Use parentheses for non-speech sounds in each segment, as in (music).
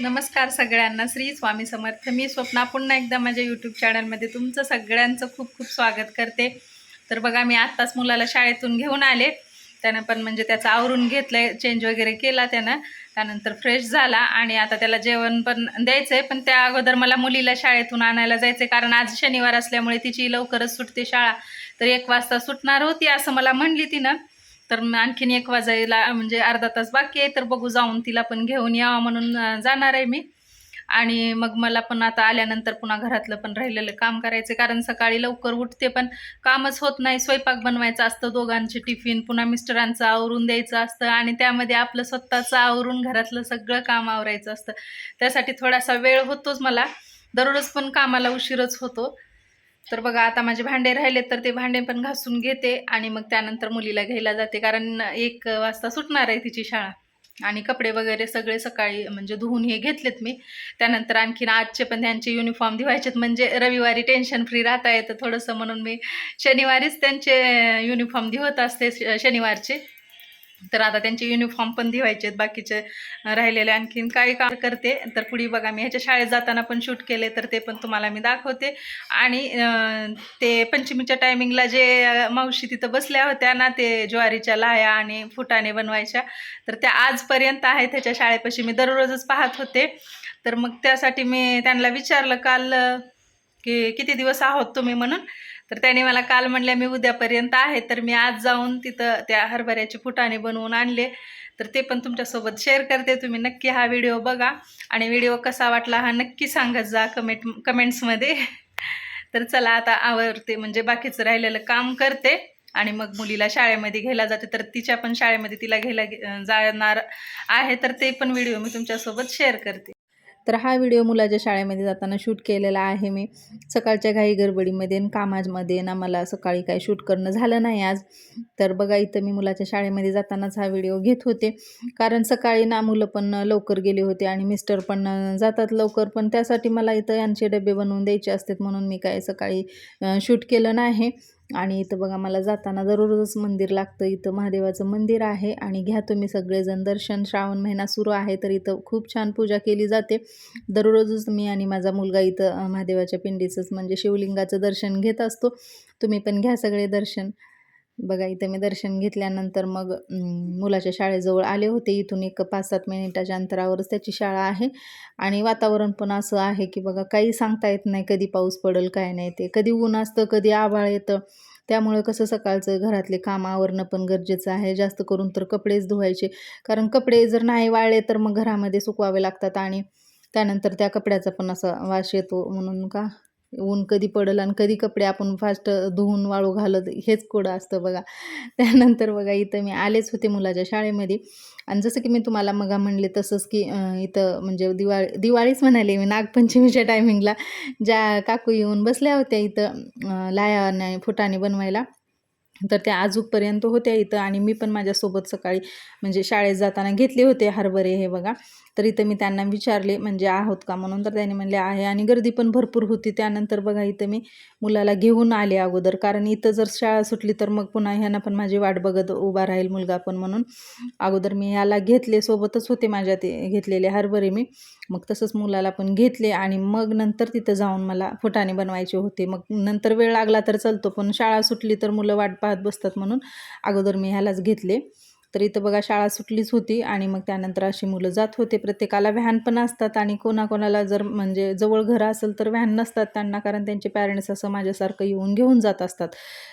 नमस्कार सगळ्यांना. श्री स्वामी समर्थ. मी स्वप्ना पुन्हा एकदा माझ्या यूट्यूब चॅनलमध्ये तुमचं सगळ्यांचं खूप खूप स्वागत करते. तर बघा मी आत्ताच मुलाला शाळेतून घेऊन आले. त्यानं पण म्हणजे त्याचं आवरून घेतलं चेंज वगैरे केला त्यानं. त्यानंतर फ्रेश झाला आणि आता त्याला जेवण पण द्यायचं आहे पण त्या अगोदर मला मुलीला शाळेतून आणायला जायचं आहे कारण आज शनिवार असल्यामुळे तिची लवकरच सुटते शाळा. तर एक वाजता सुटणार होती असं मला म्हणली तिनं. तर आणखीन एक वाजायला म्हणजे अर्धा तास बाकी आहे तर बघू जाऊन तिला पण घेऊन यावं म्हणून जाणार आहे मी. आणि मग मला पण आता आल्यानंतर पुन्हा घरातलं पण राहिलेलं काम करायचं कारण सकाळी लवकर उठते पण कामच होत नाही. स्वयंपाक बनवायचं असतं दोघांचे टिफिन पुन्हा मिस्टरांचं आवरून द्यायचं असतं आणि त्यामध्ये आपलं स्वतःचं आवरून घरातलं सगळं काम आवरायचं असतं. त्यासाठी थोडासा वेळ होतोच मला. दररोज पण कामाला उशीरच होतो. तर बघा आता माझे भांडे राहिले तर ते भांडे पण घासून घेते आणि मग त्यानंतर मुलीला घ्यायला जाते. कारण एक वाजता सुटणार आहे तिची शाळा. आणि कपडे वगैरे सगळे सकाळी म्हणजे धुवून हे घेतलेत मी. त्यानंतर आणखीन आजचे पण त्यांचे युनिफॉर्म धुवायचेत. म्हणजे रविवारी टेन्शन फ्री राहता येतं थोडंसं म्हणून मी शनिवारीच त्यांचे युनिफॉर्म धुवत असते श- शनिवारचे. तर आता त्यांचे युनिफॉर्म पण धुवायचे आहेत बाकीचे राहिलेले आणखीन काय काम करते. तर पुढे बघा मी ह्याच्या शाळेत जाताना पण शूट केले तर ते पण तुम्हाला मी दाखवते. आणि ते पंचमीच्या टायमिंगला जे मावशी तिथं बसल्या होत्या ना ते ज्वारीच्या लाया आणि फुटाणे बनवायच्या. तर त्या आजपर्यंत आहेत त्याच्या शाळेपाशी मी दररोजच पाहत होते. तर मग त्यासाठी मी त्यांना विचारलं काल की किती दिवस आहोत तुम्ही म्हणून? तर त्याने मला काल म्हणल्या मी उद्यापर्यंत आहे तर मी आज जाऊन तिथं त्या हरभऱ्याचे फुटाणे बनवून आणले. तर ते पण तुमच्यासोबत शेअर करते. तुम्ही नक्की हा व्हिडिओ बघा आणि व्हिडिओ कसा वाटला हा नक्की सांगत जा कमेंट कमेंट्समध्ये (laughs) तर चला आता आवडते म्हणजे बाकीचं राहिलेलं काम करते आणि मग मुलीला शाळेमध्ये घ्यायला जाते. तर तिच्या पण शाळेमध्ये तिला घ्यायला जाणार आहे. तर ते पण व्हिडिओ मी तुमच्यासोबत शेअर करते. तर हा व्हिडिओ मुलाच्या शाळेमध्ये जाताना शूट केलेला आहे मी. सकाळच्या घाई गडबडीमध्ये आणि ना मला सकाळी काही शूट करणं झालं नाही आज. तर बघा इथं मी मुलाच्या शाळेमध्ये जातानाच हा व्हिडिओ घेत होते. कारण सकाळी ना मुलं पण लवकर गेले होते आणि मिस्टर पण जातात लवकर पण त्यासाठी मला इथं यांचे डबे बनवून द्यायचे असतात म्हणून मी काय सकाळी शूट केलं नाही. आणि इथं बघा मला जाताना दररोजच मंदिर लागतं. इथं महादेवाचं मंदिर आहे आणि घ्या तुम्ही सगळेजण. दर्शन श्रावण महिना सुरू आहे तर इथं खूप छान पूजा केली जाते. दररोजच मी आणि माझा मुलगा इथं महादेवाच्या पिंडीचंच म्हणजे शिवलिंगाचं दर्शन घेत असतो. तुम्ही पण घ्या सगळे दर्शन. बघा इथं मी दर्शन घेतल्यानंतर मग मुलाच्या शाळेजवळ आले होते. इथून एक पाच सात मिनिटाच्या अंतरावरच त्याची शाळा आहे. आणि वातावरण पण असं आहे की बघा काही सांगता येत नाही कधी पाऊस पडेल काय नाही ते. कधी ऊन असतं कधी आभाळ येतं. त्यामुळं कसं सकाळचं घरातले काम आवरणं पण गरजेचं आहे. जास्त करून तर कपडेच धुवायचे. कारण कपडे जर नाही वाळले तर मग घरामध्ये सुकवावे लागतात आणि त्यानंतर त्या कपड्याचा पण असा वास येतो म्हणून का? ऊन कधी पडलं आणि कधी कपडे आपण फास्ट धुवून वाळू घालत हेच कोडं असतं बघा. त्यानंतर बघा इथं मी आलेच होते मुलाच्या शाळेमध्ये. आणि जसं की मी तुम्हाला मगा म्हणले तसंच की इथं म्हणजे दिवाळी दिवाळीच म्हणाले मी नागपंचमीच्या टायमिंगला ज्या काकू येऊन बसल्या होत्या इथं लाया नाही फुटाने बनवायला. तर त्या आजूकपर्यंत होत्या इथं आणि मी पण माझ्यासोबत सकाळी म्हणजे शाळेत जाताना घेतले होते हरभरे हे बघा. तर इथं मी त्यांना विचारले म्हणजे आहोत का? म्हणून तर त्यांनी म्हणले आहे. आणि गर्दी पण भरपूर होती. त्यानंतर बघा इथं मी मुलाला घेऊन आले अगोदर. कारण इथं जर शाळा सुटली तर मग पुन्हा ह्यांना पण माझी वाट बघत उभा राहील मुलगा पण म्हणून. अगोदर मी ह्याला घेतले सोबतच होते माझ्या ते घेतलेले हरभरे मी. मग तसंच मुलाला पण घेतले आणि मग नंतर तिथं जाऊन मला फुटाणे बनवायचे होते. मग नंतर वेळ लागला तर चालतो पण शाळा सुटली तर मुलं वाट पाहत बसतात म्हणून अगोदर मी ह्यालाच घेतले. तर इथं बघा शाळा सुटलीच होती आणि मग त्यानंतर अशी मुलं जात होते. प्रत्येकाला व्हॅन पण असतात आणि कोणाकोणाला जर म्हणजे जवळ घरं असेल तर व्हॅन नसतात त्यांना कारण त्यांचे पॅरेंट्स असं माझ्यासारखं येऊन घेऊन जात असतात.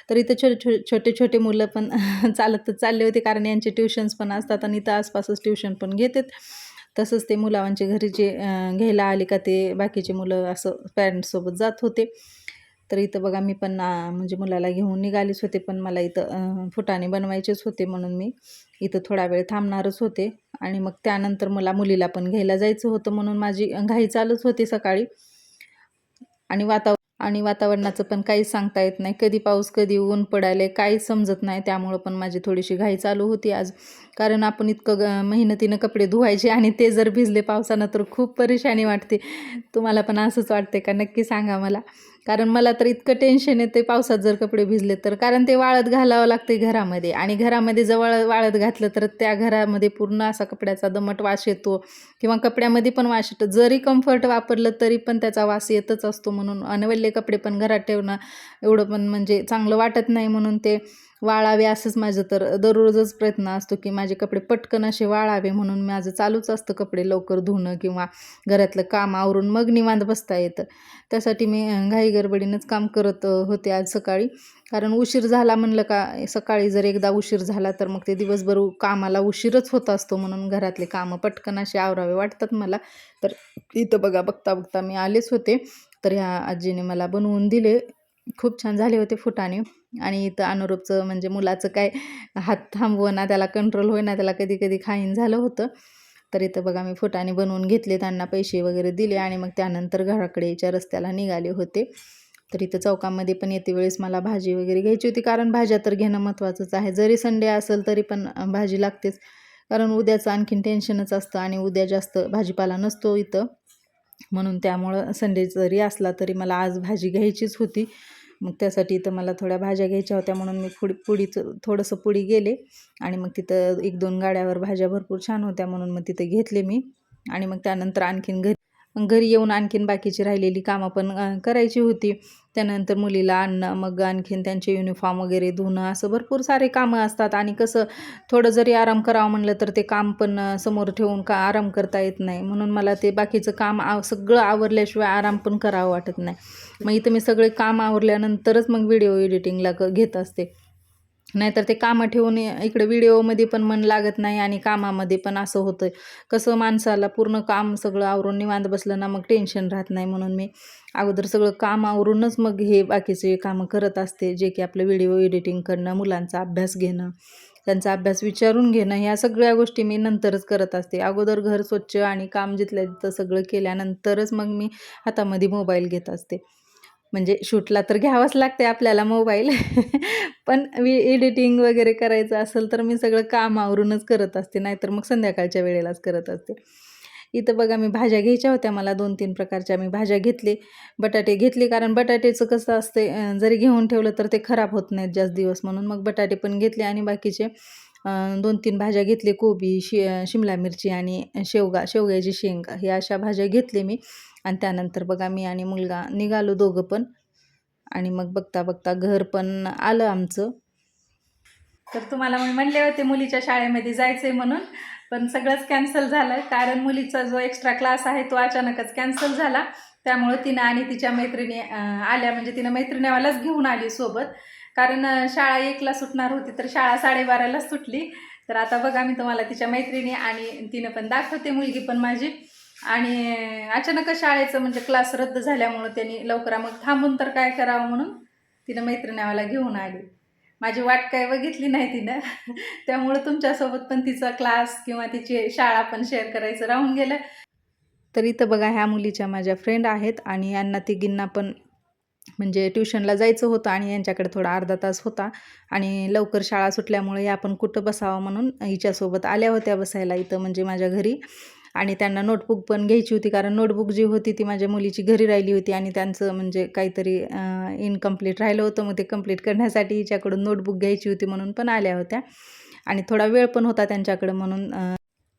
तर इथं छोटे छोटे छोटे छोटे मुलं पण (laughs) चालतच चालले होते कारण यांचे ट्युशन्स पण असतात आणि इथं आसपासच ट्युशन पण घेतात. तसंच ते मुलांचे घरी जे घ्यायला आले का ते बाकीचे मुलं असं पॅरेंट्ससोबत जात होते. तर इथं बघा मी पण म्हणजे मुलाला घेऊन निघालेच होते पण मला इथं फुटाने फुटाणे बनवायचेच होते म्हणून मी इथं थोडा वेळ थांबणारच होते. आणि मग त्यानंतर मला मुलीला पण घ्यायला जायचं होतं म्हणून माझी घाई चालूच होती सकाळी. आणि वातावरण आणि वातावरणाचं पण काहीच सांगता येत नाही. कधी पाऊस कधी ऊन पडायले काहीच समजत नाही. त्यामुळं पण माझी थोडीशी घाई चालू होती आज. कारण आपण इतकं ग मेहनतीनं कपडे धुवायचे आणि ते जर भिजले पावसानं तर खूप परेशानी वाटते. तुम्हाला पण असंच वाटते का? नक्की सांगा मला. कारण मला तर इतकं टेन्शन येते पावसात जर कपडे भिजले तर. कारण ते वाळत घालावं लागते घरामध्ये. आणि घरामध्ये जवळ वाळत घातलं तर त्या घरामध्ये पूर्ण असा कपड्याचा दमट वास येतो. किंवा कपड्यामध्ये पण वास येतो. जरी कम्फर्ट वापरलं तरी पण त्याचा वास येतच असतो म्हणून अनवल्ले कपडे पण घरात ठेवणं एवढं पण म्हणजे चांगलं वाटत नाही म्हणून ते वाळावे असंच माझं तर दररोजच प्रयत्न असतो की माझे कपडे पटकन असे वाळावे म्हणून माझं चालूच असतं कपडे लवकर धुणं किंवा घरातलं काम आवरून मग निवांत बसता येतं. त्यासाठी मी घाई गडबडीनंच काम करत होते आज सकाळी. कारण उशीर झाला म्हणलं का सकाळी जर एकदा उशीर झाला तर मग ते दिवसभर कामाला उशीरच होत असतो म्हणून घरातले कामं पटकन असे आवरावे वाटतात मला. तर इथं बघा बघता बघता मी आलेच होते. तर ह्या आजीने मला बनवून दिले. खूप छान झाले होते फुटाने आणि इथं अनुरूपचं म्हणजे मुलाचं काय हात थांबवना त्याला कंट्रोल होईना त्याला कधी कधी खाईन झालं होतं. तर इथं बघा मी फुटाने बनवून घेतले त्यांना पैसे वगैरे दिले आणि मग त्यानंतर घराकडे याच्या रस्त्याला निघाले होते. तर इथं चौकामध्ये पण येते वेळेस मला भाजी वगैरे घ्यायची होती कारण भाज्या तर घेणं महत्त्वाचंच आहे. जरी संडे असेल तरी पण भाजी लागतेच. कारण उद्याचं आणखीन टेन्शनच असतं आणि उद्या जास्त भाजीपाला नसतो इथं. म्हणून त्यामुळं संडे जरी असला तरी मला आज भाजी घ्यायचीच होती. मग त्यासाठी इथं मला थोड्या भाज्या घ्यायच्या होत्या म्हणून मी पुडी पुडीचं थोडंसं पुडी गेले. आणि मग तिथं एक दोन गाड्यावर भाज्या भरपूर छान होत्या म्हणून मग तिथं घेतले मी. आणि मग त्यानंतर आणखीन घरी घरी येऊन आणखीन बाकीची राहिलेली कामं पण करायची होती. त्यानंतर मुलीला आणणं मग आणखीन त्यांचे युनिफॉर्म वगैरे धुणं असं भरपूर सारे कामं असतात. आणि कसं थोडं जरी आराम करावं म्हणलं तर ते काम पण समोर ठेवून का आराम करता येत नाही. म्हणून मला ते बाकीचं काम आव सगळं आवरल्याशिवाय आराम पण करावं वाटत नाही. मग इथं मी सगळे काम आवरल्यानंतरच मग व्हिडिओ एडिटिंगला क घेत असते. नाहीतर ते कामं ठेवून इकडे व्हिडिओमध्ये पण मन लागत नाही आणि कामामध्ये पण असं होतं कसं माणसाला पूर्ण काम सगळं आवरून निवांत बसलं ना मग टेन्शन राहत नाही म्हणून मी अगोदर सगळं काम आवरूनच मग हे बाकीचे कामं करत असते जे की आपलं व्हिडिओ एडिटिंग करणं मुलांचा अभ्यास घेणं त्यांचा अभ्यास विचारून घेणं ह्या सगळ्या गोष्टी मी नंतरच करत असते. अगोदर घर स्वच्छ आणि काम जिथल्या तिथं सगळं केल्यानंतरच मग मी हातामध्ये मोबाईल घेत असते. म्हणजे शूटला तर घ्यावंच लागते आपल्याला मोबाईल. (laughs) पण मी एडिटिंग वगैरे करायचं असेल तर मी सगळं काम आवरूनच करत असते नाहीतर मग संध्याकाळच्या वेळेलाच करत असते. इथं बघा मी भाज्या घ्यायच्या होत्या मला दोन तीन प्रकारच्या मी भाज्या घेतले बटाटे घेतले. कारण बटाट्याचं कसं असते जरी घेऊन ठेवलं तर ते खराब होत नाहीत जास्त दिवस म्हणून मग बटाटे पण घेतले आणि बाकीचे दोन तीन भाज्या घेतले कोबी शि शिमला मिरची आणि शेवगा शेवग्याची शेंगा हे अशा भाज्या घेतले मी. आणि त्यानंतर बघा मी आणि मुलगा निघालो दोघं पण. आणि मग बघता बघता घर पण आलं आमचं. तर तुम्हाला मी म्हणले होते मुलीच्या शाळेमध्ये जायचंय म्हणून पण सगळंच कॅन्सल झालं कारण मुलीचा जो एक्स्ट्रा क्लास आहे तो अचानकच कॅन्सल झाला. त्यामुळं तिनं आणि तिच्या मैत्रिणी आल्या. म्हणजे तिनं मैत्रिणीवालाच घेऊन आली सोबत. कारण शाळा एकला सुटणार होती तर शाळा साडेबारालाच सुटली. तर आता बघा मी तुम्हाला तिच्या मैत्रिणी आणि तिनं पण दाखवते मुलगी पण माझी. आणि अचानकच शाळेचं म्हणजे क्लास रद्द झाल्यामुळं त्यांनी लवकर मग थांबून तर काय करावं म्हणून तिनं मैत्रिणावाला घेऊन आली. माझी वाट काय बघितली नाही तिनं. (laughs) त्यामुळं तुमच्यासोबत पण तिचा क्लास किंवा तिची शाळा पण शेअर करायचं राहून गेलं. तर इथं बघा ह्या मुलीच्या माझ्या फ्रेंड आहेत आणि यांना तिघींना पण म्हणजे ट्युशनला जायचं होतं आणि यांच्याकडे थोडा अर्धा तास होता. आणि लवकर शाळा सुटल्यामुळे या पण कुठं बसावं म्हणून हिच्यासोबत आल्या होत्या बसायला इथं म्हणजे माझ्या घरी. आणि त्यांना नोटबुक पण घ्यायची होती कारण नोटबुक जी होती ती माझ्या मुलीची घरी राहिली होती आणि त्यांचं म्हणजे काहीतरी इनकम्प्लीट राहिलं होतं. मग ते कंप्लीट करण्यासाठी हिच्याकडून नोटबुक घ्यायची होती म्हणून पण आल्या होत्या. आणि थोडा वेळ पण होता त्यांच्याकडं म्हणून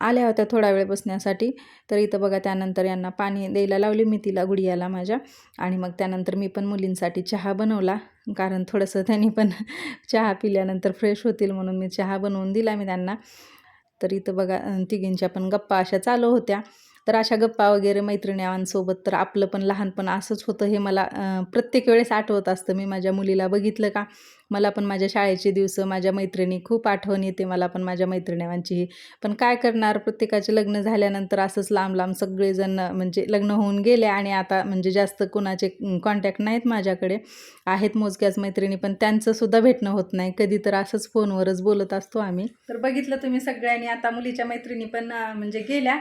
आल्या होत्या थोडा वेळ बसण्यासाठी. तर इथं बघा त्यानंतर यांना पाणी द्यायला लावली मी तिला गुडियाला माझ्या. आणि मग त्यानंतर मी पण मुलींसाठी चहा बनवला. कारण थोडंसं त्यांनी पण (laughs) चहा पिल्यानंतर फ्रेश होतील म्हणून मी चहा बनवून दिला मी त्यांना. तर इथं बघा तिघींच्या पण गप्पा अशा चालू होत्या. तर अशा गप्पा वगैरे मैत्रिण्यांसोबत तर आपलं पण लहानपण असंच होतं हे मला प्रत्येक वेळेस आठवत असतं. मी माझ्या मुलीला बघितलं का? मला पण माझ्या शाळेचे दिवस माझ्या मैत्रिणी खूप आठवण येते मला पण माझ्या मैत्रिण्यांची पण काय करणार? प्रत्येकाचे लग्न झाल्यानंतर असंच लांब लांब सगळेजण म्हणजे लग्न होऊन गेले आणि आता म्हणजे जास्त कोणाचे कॉन्टॅक्ट नाहीत माझ्याकडे आहेत मोजक्याच मैत्रिणी पण त्यांचंसुद्धा भेटणं होत नाही. कधी तर असंच फोनवरच बोलत असतो आम्ही. तर बघितलं तुम्ही सगळ्यांनी. आता मुलीच्या मैत्रिणी पण म्हणजे गेल्या.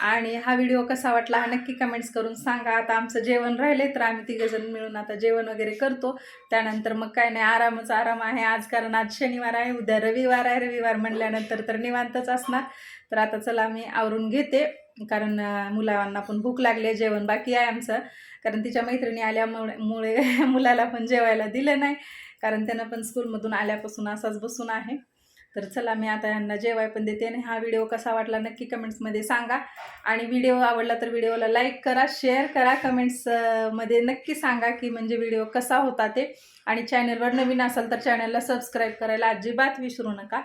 आणि हा व्हिडिओ कसा वाटला हा नक्की कमेंट्स करून सांगा. आता आमचं जेवण राहिले तर आम्ही तिघंजण मिळून आता जेवण वगैरे करतो. त्यानंतर मग काय नाही आरामच आराम आहे. आज कारण आज शनिवार आहे उद्या रविवार आहे. रविवार म्हणल्यानंतर तर निवांतच असणार. तर आता चला मी आवरून घेते. कारण मुलांना पण भूक लागली आहे जेवण बाकी आहे आमचं. कारण तिच्या मैत्रिणी आल्यामुळे मुळे (laughs) मुलाला पण जेवायला दिलं नाही. कारण त्यानं पण स्कूलमधून आल्यापासून असाच बसून आहे. तर चला मी आता यांना जेवाय पण देते आणि हा व्हिडिओ कसा वाटला नक्की कमेंट्समध्ये सांगा. आणि व्हिडिओ आवडला तर व्हिडिओला लाईक करा शेअर करा. कमेंट्समध्ये नक्की सांगा की म्हणजे व्हिडिओ कसा होता ते. आणि चॅनलवर नवीन असाल तर चॅनलला सबस्क्राईब करायला अजिबात विसरू नका.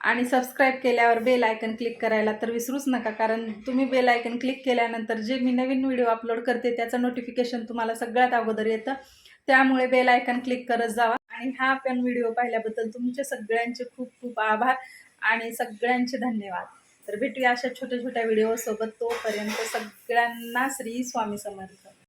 आणि सबस्क्राईब केल्यावर बेल आयकन क्लिक करायला तर विसरूच नका कारण तुम्ही बेल आयकन क्लिक केल्यानंतर जे मी नवीन व्हिडिओ अपलोड करते त्याचं नोटिफिकेशन तुम्हाला सगळ्यात अगोदर येतं. त्यामुळे बेल आयकन क्लिक करत जावा. आणि हा पण व्हिडिओ पाहिल्याबद्दल तुमचे सगळ्यांचे खूप खूप आभार आणि सगळ्यांचे धन्यवाद. तर भेटूया अशा छोट्या छोट्या व्हिडिओसोबत तोपर्यंत सगळ्यांना श्री स्वामी समर्थ.